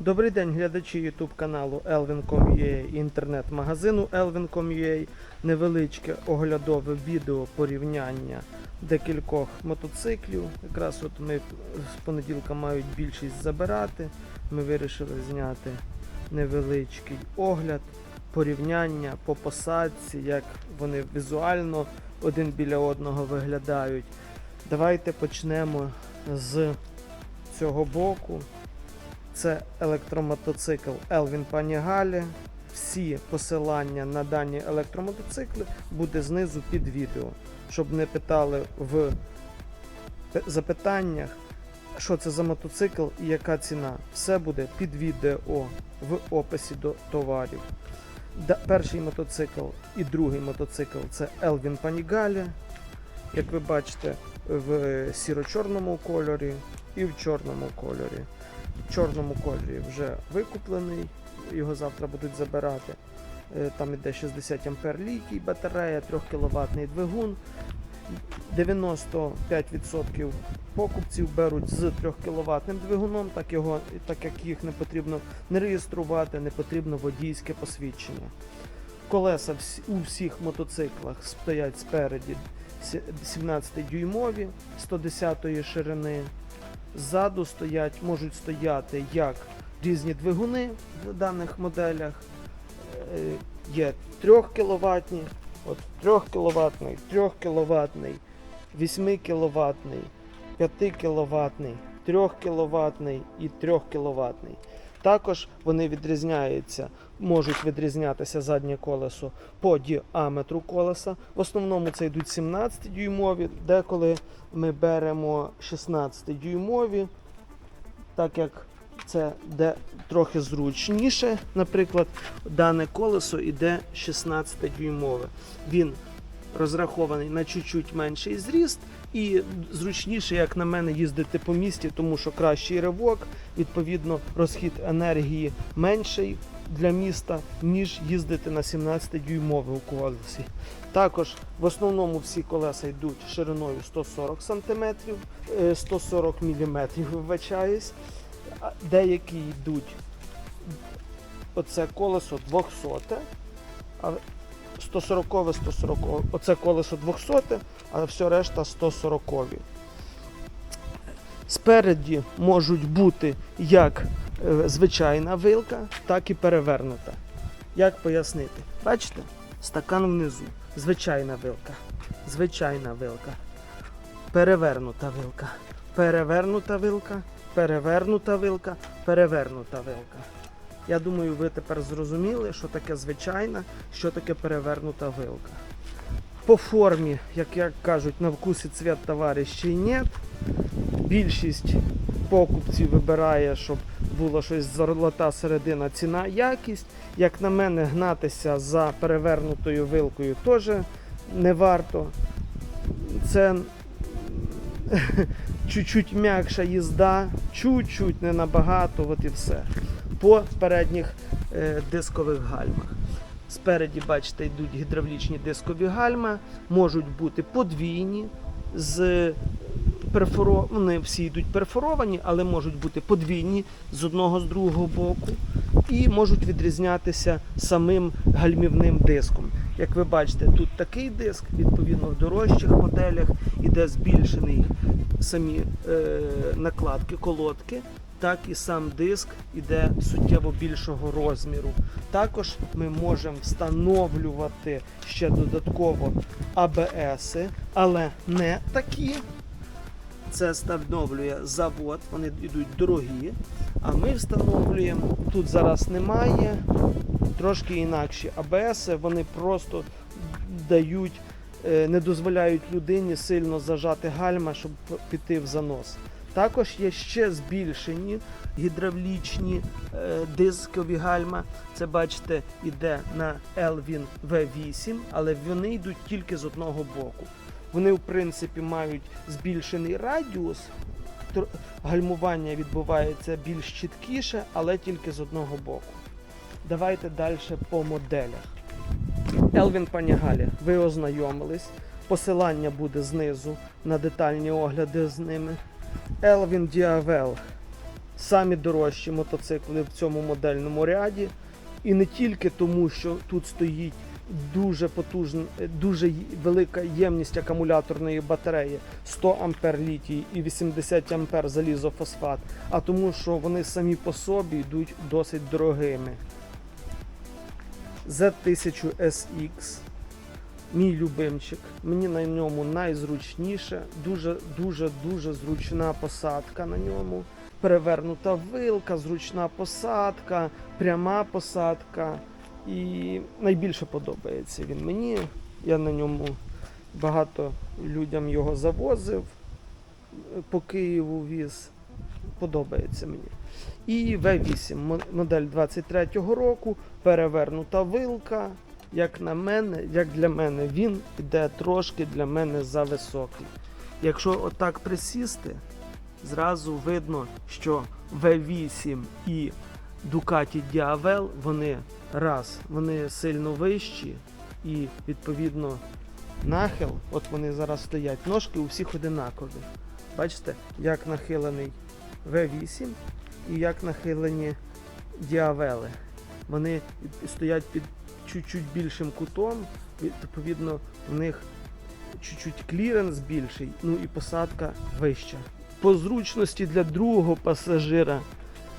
Добрий день, глядачі YouTube каналу Elvin.com.ua і інтернет-магазину Elvin.com.ua. Невеличке оглядове відео порівняння декількох мотоциклів. Якраз от ми з понеділка мають більшість забирати. Ми вирішили зняти невеличкий огляд, порівняння по посадці, як вони візуально один біля одного виглядають. Давайте почнемо з цього боку. Це електромотоцикл Elvin Panigale. Всі посилання на дані електромотоцикли буде знизу під відео. Щоб не питали в запитаннях, що це за мотоцикл і яка ціна. Все буде під відео в описі до товарів. Перший мотоцикл і другий мотоцикл це Elvin Panigale. Як ви бачите, в сіро-чорному кольорі і в чорному кольорі. В чорному кольорі вже викуплений, його завтра будуть забирати. Е, Там іде 60 ампер літій, батарея, 3 кВт двигун. 95% покупців беруть з 3 кВт двигуном, так, його, так як їх не потрібно не реєструвати, не потрібно водійське посвідчення. Колеса у всіх мотоциклах стоять спереді 17-дюймові 110 ширини. Ззаду стоять, можуть стояти як різні двигуни в даних моделях. Е, Є 3 кВт, от 3 кВт, 3 кВт, 8 кВт, 5 кВт, 3 кВт і 3 кВт. Також вони відрізняються, можуть відрізнятися заднє колесо по діаметру колеса. В основному це йдуть 17 дюймові, деколи ми беремо 16 дюймові, так як це де трохи зручніше. Наприклад, дане колесо йде 16 дюймове. Він розрахований на чуть-чуть менший зріст і зручніше, як на мене, їздити по місті, тому що кращий ривок, відповідно, розхід енергії менший для міста, ніж їздити на 17 дюймове у колесі. Також в основному всі колеса йдуть шириною 140 см, 140 мм, вибачаюсь. Деякі йдуть оце колесо 200, а 140 140 оце колесо 200, а все решта 140. Спереді можуть бути як е, звичайна вилка, так і перевернута. Як пояснити? Бачите? Стакан внизу. Звичайна вилка. Звичайна вилка. Перевернута вилка. Перевернута вилка. Перевернута вилка. Перевернута вилка. Я думаю, ви тепер зрозуміли, що таке звичайна, що таке перевернута вилка. По формі, як, як кажуть, на вкусі цвет товарищей нет. Більшість покупців вибирає, щоб було щось золота середина, ціна, якість. Як на мене, гнатися за перевернутою вилкою теж не варто. Це чуть-чуть м'якша їзда, чуть-чуть не набагато, от і все. По передніх е, дискових гальмах. Спереді, бачите, йдуть гідравлічні дискові гальма, можуть бути подвійні з перфоро... Вони всі йдуть перфоровані, але можуть бути подвійні з одного з другого боку і можуть відрізнятися самим гальмівним диском. Як ви бачите, тут такий диск, відповідно, в дорожчих моделях іде збільшений самі е, накладки, колодки, так і сам диск іде суттєво більшого розміру. Також ми можемо встановлювати ще додатково АБС, але не такі. Це встановлює завод, вони йдуть дорогі. А ми встановлюємо, тут зараз немає, трошки інакші АБС, вони просто дають, е, не дозволяють людині сильно зажати гальма, щоб піти в занос. Також є ще збільшені гідравлічні е, дискові гальма. Це бачите, іде на Elvin V8, але вони йдуть тільки з одного боку. Вони, в принципі, мають збільшений радіус. Гальмування відбувається більш чіткіше, але тільки з одного боку. Давайте далі по моделях. Елвін Панігалі, ви ознайомились. Посилання буде знизу на детальні огляди з ними. Елвін Діавел самі дорожчі мотоцикли в цьому модельному ряді. І не тільки тому, що тут стоїть дуже потужна, дуже велика ємність акумуляторної батареї 100 ампер літій і 80 ампер залізофосфат, а тому, що вони самі по собі йдуть досить дорогими. Z1000 SX. Мій любимчик. Мені на ньому найзручніше. Дуже дуже дуже зручна посадка на ньому. Перевернута вилка, зручна посадка, пряма посадка. І найбільше подобається він мені. Я на ньому багато людям його завозив по Києву віз. Подобається мені. І V8 модель 23-го року, перевернута вилка. Як на мене, як для мене, він іде трошки для мене за високий. Якщо отак присісти, зразу видно, що V8 і Ducati Diavel, вони раз, вони сильно вищі і відповідно нахил, от вони зараз стоять, ножки у всіх одинакові. Бачите, як нахилений V8 і як нахилені діавели. Вони стоять під чуть-чуть більшим кутом, відповідно, в них чуть-чуть кліренс більший, ну і посадка вища. По зручності для другого пасажира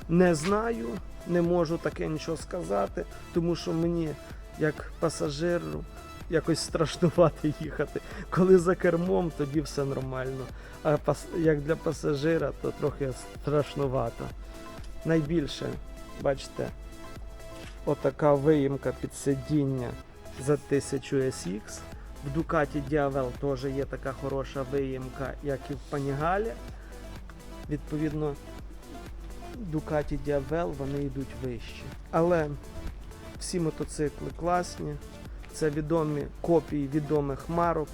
не знаю, не можу таке нічого сказати, тому що мені, як пасажиру, якось страшнувати їхати. Коли за кермом, тоді все нормально. А як для пасажира, то трохи страшнувато. Найбільше, бачите, отака виїмка під сидіння за 1000 SX. В Ducati Diavel теж є така хороша виїмка, як і в Panigale. Відповідно, Ducati Diavel вони йдуть вище. Але всі мотоцикли класні. Це відомі копії відомих марок.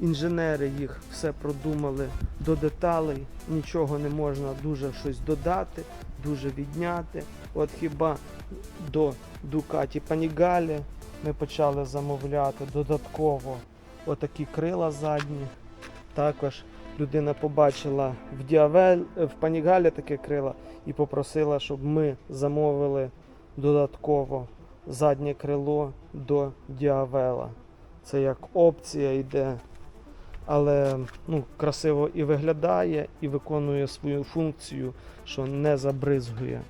Інженери їх все продумали до деталей, нічого не можна дуже щось додати, дуже відняти. От хіба до Ducati Panigale ми почали замовляти додатково отакі крила задні. Також людина побачила в Діавель, в Panigale таке крила і попросила, щоб ми замовили додатково заднє крило до Діавела. Це як опція йде, але ну, красиво і виглядає, і виконує свою функцію, що не забризгує.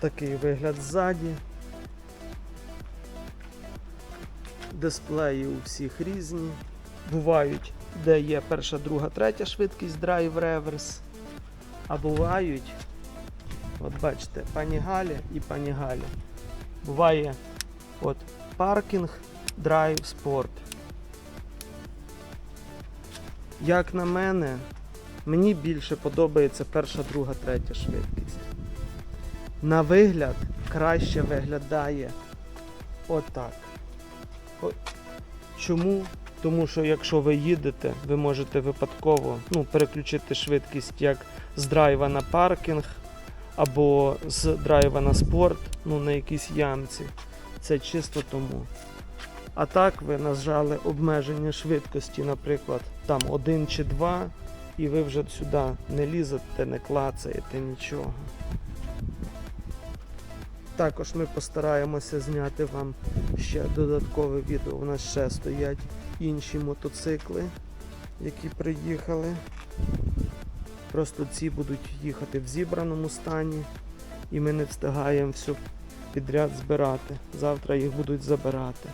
Такий вигляд ззаді. Дисплеї у всіх різні. Бувають, де є перша, друга, третя швидкість драйв реверс. А бувають, от бачите, пані Галі і пані Галі. Буває от паркінг, драйв, спорт. Як на мене, мені більше подобається перша, друга, третя швидкість. На вигляд краще виглядає отак. Чому? Тому що якщо ви їдете, ви можете випадково ну, переключити швидкість як з драйва на паркінг або з драйва на спорт, ну на якійсь ямці. Це чисто тому. А так ви нажали обмеження швидкості, наприклад, там один чи два, і ви вже сюди не лізете, не клацаєте нічого. Також ми постараємося зняти вам ще додаткове відео. У нас ще стоять інші мотоцикли, які приїхали. Просто ці будуть їхати в зібраному стані, і ми не встигаємо все підряд збирати. Завтра їх будуть забирати.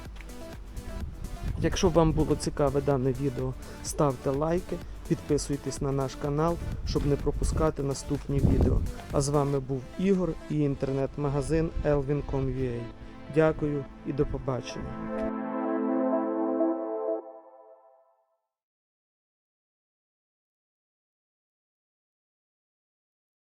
Якщо вам було цікаве дане відео, ставте лайки, підписуйтесь на наш канал, щоб не пропускати наступні відео. А з вами був Ігор і інтернет-магазин elvin.com.ua. Дякую і до побачення.